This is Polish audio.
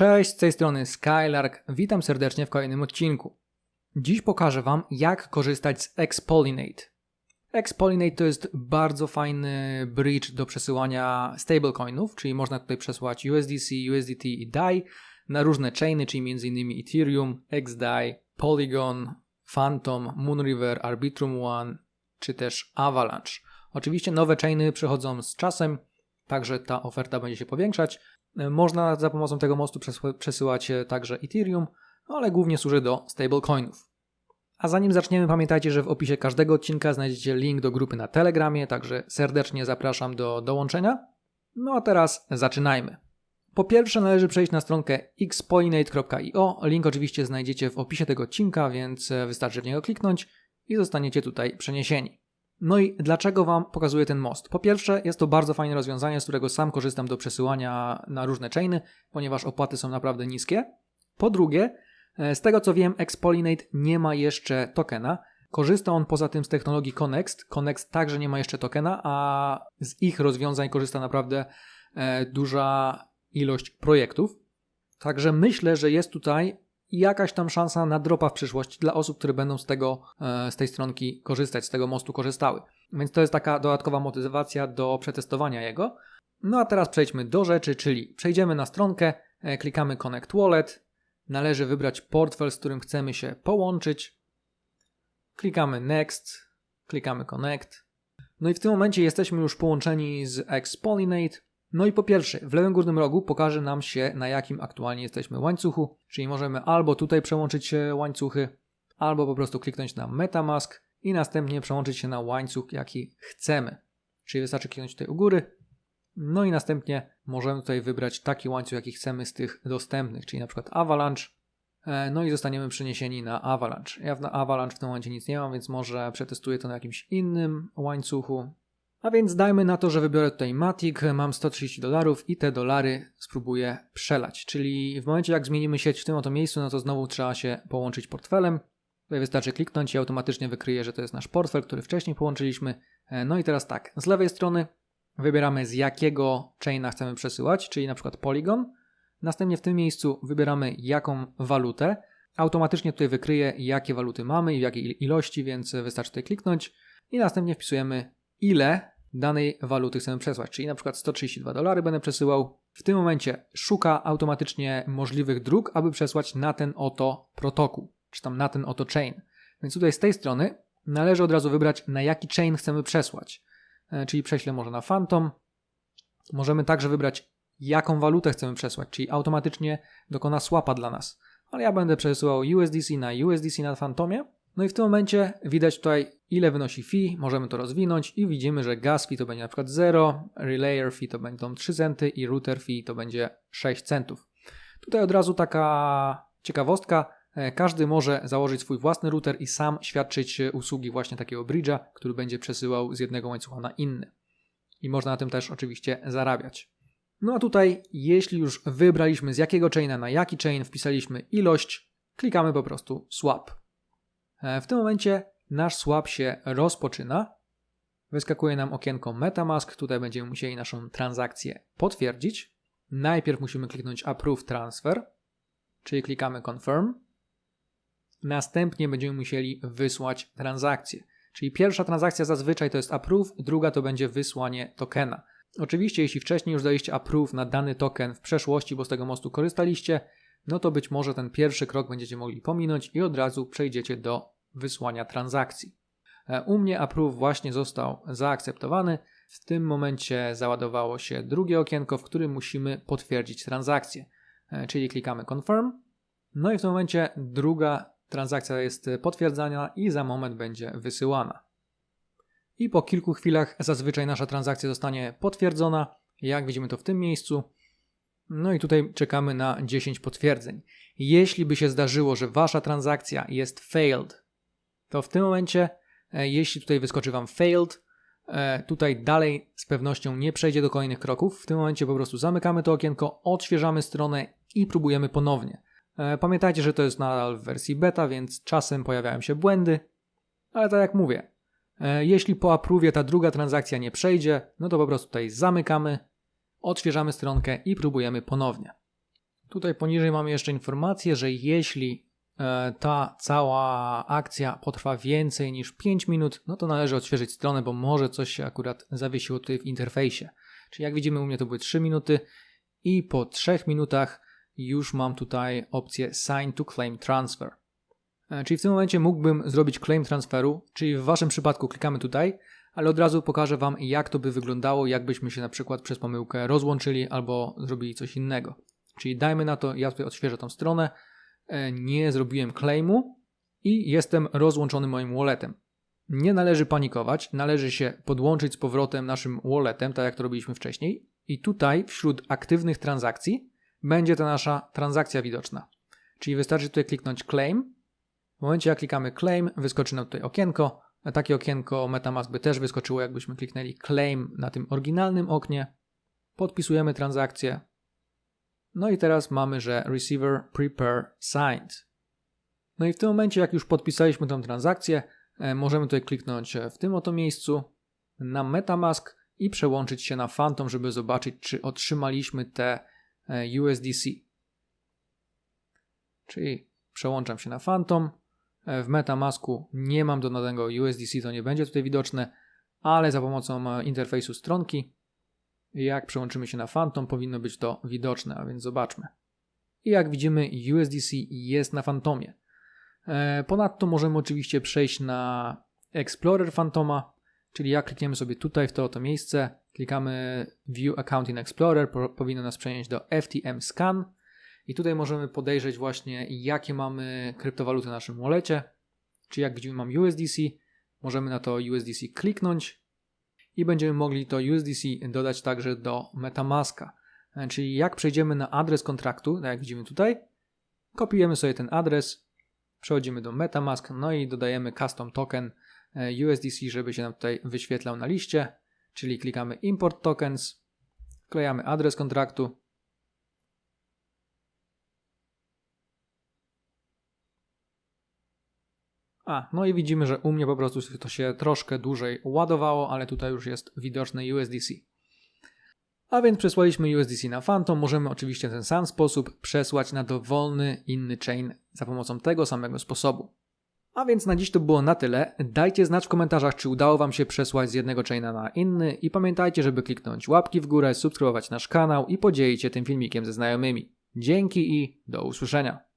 Cześć, z tej strony Skylark, witam serdecznie w kolejnym odcinku. Dziś pokażę Wam, jak korzystać z Xpolinate. Xpolinate to jest bardzo fajny bridge do przesyłania stablecoinów, czyli można tutaj przesłać USDC, USDT i DAI na różne chainy, czyli m.in. Ethereum, XDAI, Polygon, Phantom, Moonriver, Arbitrum One czy też Avalanche. Oczywiście nowe chainy przychodzą z czasem, także ta oferta będzie się powiększać. Można za pomocą tego mostu przesyłać także Ethereum, ale głównie służy do stablecoinów. A zanim zaczniemy, pamiętajcie, że w opisie każdego odcinka znajdziecie link do grupy na Telegramie, także serdecznie zapraszam do dołączenia. No a teraz zaczynajmy. Po pierwsze należy przejść na stronkę xpolinate.io. Link oczywiście znajdziecie w opisie tego odcinka, więc wystarczy w niego kliknąć i zostaniecie tutaj przeniesieni. No i dlaczego Wam pokazuję ten most? Po pierwsze, jest to bardzo fajne rozwiązanie, z którego sam korzystam do przesyłania na różne chainy, ponieważ opłaty są naprawdę niskie. Po drugie, e, z tego co wiem, Expolinate nie ma jeszcze tokena. Korzysta on poza tym z technologii Connext. Connext także nie ma jeszcze tokena, a z ich rozwiązań korzysta naprawdę e, duża ilość projektów. Także myślę, że jest tutaj jakaś tam szansa na dropa w przyszłości dla osób, które będą z tego, e, z tej stronki korzystać, z tego mostu korzystały. Więc to jest taka dodatkowa motywacja do przetestowania jego. No a teraz przejdźmy do rzeczy, czyli przejdziemy na stronkę, e, klikamy Connect Wallet, należy wybrać portfel, z którym chcemy się połączyć. Klikamy Next, klikamy Connect. No i w tym momencie jesteśmy już połączeni z Expolinate. No i po pierwsze, w lewym górnym rogu pokaże nam się, na jakim aktualnie jesteśmy łańcuchu, czyli możemy albo tutaj przełączyć łańcuchy, albo po prostu kliknąć na Metamask i następnie przełączyć się na łańcuch, jaki chcemy. Czyli wystarczy kliknąć tutaj u góry, no i następnie możemy tutaj wybrać taki łańcuch, jaki chcemy z tych dostępnych, czyli na przykład Avalanche, e, no i zostaniemy przeniesieni na Avalanche. Ja na Avalanche w tym momencie nic nie mam, więc może przetestuję to na jakimś innym łańcuchu. A więc dajmy na to, że wybiorę tutaj Matic, mam 130 dolarów i te dolary spróbuję przelać. Czyli w momencie jak zmienimy sieć w tym oto miejscu, no to znowu trzeba się połączyć portfelem. Tutaj wystarczy kliknąć i automatycznie wykryje, że to jest nasz portfel, który wcześniej połączyliśmy. E, no i teraz tak, z lewej strony wybieramy z jakiego chaina chcemy przesyłać, czyli na przykład Polygon. Następnie w tym miejscu wybieramy jaką walutę. Automatycznie tutaj wykryje jakie waluty mamy i w jakiej ilości, więc wystarczy tutaj kliknąć i następnie wpisujemy ile danej waluty chcemy przesłać, czyli na przykład 132 dolary będę przesyłał. W tym momencie szuka automatycznie możliwych dróg, aby przesłać na ten oto protokół, czy tam na ten oto chain. Więc tutaj z tej strony należy od razu wybrać, na jaki chain chcemy przesłać. E, czyli prześlę może na Phantom. Możemy także wybrać, jaką walutę chcemy przesłać, czyli automatycznie dokona swapa dla nas. Ale ja będę przesyłał USDC na USDC na Phantomie no i w tym momencie widać tutaj ile wynosi fee, możemy to rozwinąć i widzimy, że gas fee to będzie na przykład 0, relayer fee to będą 3 centy i router fee to będzie 6 centów. Tutaj od razu taka ciekawostka, e, każdy może założyć swój własny router i sam świadczyć usługi właśnie takiego bridge'a, który będzie przesyłał z jednego łańcucha na inny. I można na tym też oczywiście zarabiać. No a tutaj, jeśli już wybraliśmy z jakiego chaina na jaki chain, wpisaliśmy ilość, klikamy po prostu swap. E, w tym momencie nasz swap się rozpoczyna. Wyskakuje nam okienko MetaMask. Tutaj będziemy musieli naszą transakcję potwierdzić. Najpierw musimy kliknąć Approve Transfer, czyli klikamy Confirm. Następnie będziemy musieli wysłać transakcję. Czyli pierwsza transakcja zazwyczaj to jest approve, druga to będzie wysłanie tokena. Oczywiście, jeśli wcześniej już daliście approve na dany token w przeszłości, bo z tego mostu korzystaliście, no to być może ten pierwszy krok będziecie mogli pominąć i od razu przejdziecie do wysłania transakcji. E, u mnie approve właśnie został zaakceptowany. W tym momencie załadowało się drugie okienko, w którym musimy potwierdzić transakcję. E, czyli klikamy confirm. No i w tym momencie druga transakcja jest potwierdzana i za moment będzie wysyłana. I po kilku chwilach zazwyczaj nasza transakcja zostanie potwierdzona. Jak widzimy to w tym miejscu. No i tutaj czekamy na 10 potwierdzeń. Jeśli by się zdarzyło, że wasza transakcja jest failed, to w tym momencie, e, jeśli tutaj wyskoczy Wam failed, e, tutaj dalej z pewnością nie przejdzie do kolejnych kroków. W tym momencie po prostu zamykamy to okienko, odświeżamy stronę i próbujemy ponownie. E, pamiętajcie, że to jest nadal w wersji beta, więc czasem pojawiają się błędy, ale tak jak mówię, jeśli po approwie ta druga transakcja nie przejdzie, no to po prostu tutaj zamykamy, odświeżamy stronkę i próbujemy ponownie. Tutaj poniżej mamy jeszcze informację, że jeśli e, ta cała akcja potrwa więcej niż 5 minut, no to należy odświeżyć stronę, bo może coś się akurat zawiesiło tutaj w interfejsie. Czyli jak widzimy u mnie to były 3 minuty i po 3 minutach już mam tutaj opcję Sign to Claim Transfer. E, Czyli w tym momencie mógłbym zrobić claim transferu, czyli w waszym przypadku klikamy tutaj, ale od razu pokażę wam jak to by wyglądało, jakbyśmy się na przykład przez pomyłkę rozłączyli albo zrobili coś innego. Czyli dajmy na to, ja tutaj odświeżę tą stronę, e, nie zrobiłem claimu i jestem rozłączony moim walletem. Nie należy panikować, należy się podłączyć z powrotem naszym walletem, tak jak to robiliśmy wcześniej i tutaj wśród aktywnych transakcji będzie ta nasza transakcja widoczna. Czyli wystarczy tutaj kliknąć claim. W momencie jak klikamy claim, wyskoczy nam tutaj okienko. Takie okienko MetaMask by też wyskoczyło, jakbyśmy kliknęli claim na tym oryginalnym oknie. Podpisujemy transakcję. No i teraz mamy, że receiver prepare signed. No i w tym momencie, jak już podpisaliśmy tę transakcję, e, możemy tutaj kliknąć w tym oto miejscu na MetaMask i przełączyć się na Phantom, żeby zobaczyć, czy otrzymaliśmy te e, USDC. Czyli przełączam się na Phantom. E, W MetaMasku nie mam dodanego USDC, to nie będzie tutaj widoczne, ale za pomocą e, interfejsu stronki, jak przełączymy się na Phantom, powinno być to widoczne, a więc zobaczmy. I jak widzimy, USDC jest na Phantomie. E, Ponadto możemy oczywiście przejść na Explorer Phantoma, czyli jak klikniemy sobie tutaj w to oto miejsce, klikamy View Account in Explorer, po, powinno nas przenieść do FTM Scan i tutaj możemy podejrzeć właśnie jakie mamy kryptowaluty na naszym wallecie, czyli jak widzimy mam USDC, możemy na to USDC kliknąć i będziemy mogli to USDC dodać także do Metamaska. E, Czyli jak przejdziemy na adres kontraktu, tak jak widzimy tutaj, kopiujemy sobie ten adres, przechodzimy do Metamask, no i dodajemy custom token e, USDC, żeby się nam tutaj wyświetlał na liście, czyli klikamy import tokens, wklejamy adres kontraktu, A, no i widzimy, że u mnie po prostu to się troszkę dłużej ładowało, ale tutaj już jest widoczne USDC. A więc przesłaliśmy USDC na Phantom, możemy oczywiście w ten sam sposób przesłać na dowolny inny chain za pomocą tego samego sposobu. A więc na dziś to było na tyle. Dajcie znać w komentarzach, czy udało Wam się przesłać z jednego chaina na inny i pamiętajcie, żeby kliknąć łapki w górę, subskrybować nasz kanał i podzielić się tym filmikiem ze znajomymi. Dzięki i do usłyszenia.